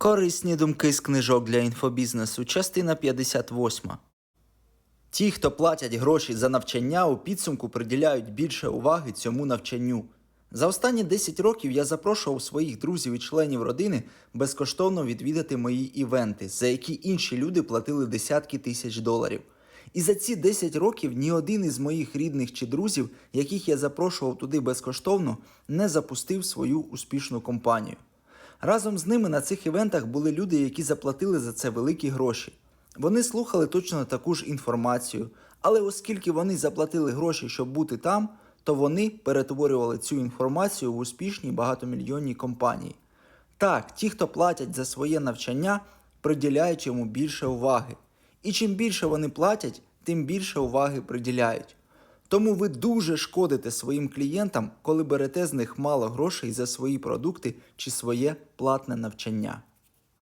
Корисні думки з книжок для інфобізнесу, частина 58. Ті, хто платять гроші за навчання, у підсумку приділяють більше уваги цьому навчанню. За останні 10 років я запрошував своїх друзів і членів родини безкоштовно відвідати мої івенти, за які інші люди платили десятки тисяч доларів. І за ці 10 років ні один із моїх рідних чи друзів, яких я запрошував туди безкоштовно, не запустив свою успішну компанію. Разом з ними на цих івентах були люди, які заплатили за це великі гроші. Вони слухали точно таку ж інформацію, але оскільки вони заплатили гроші, щоб бути там, то вони перетворювали цю інформацію в успішні багатомільйонні компанії. Так, ті, хто платять за своє навчання, приділяють йому більше уваги. І чим більше вони платять, тим більше уваги приділяють. Тому ви дуже шкодите своїм клієнтам, коли берете з них мало грошей за свої продукти чи своє платне навчання.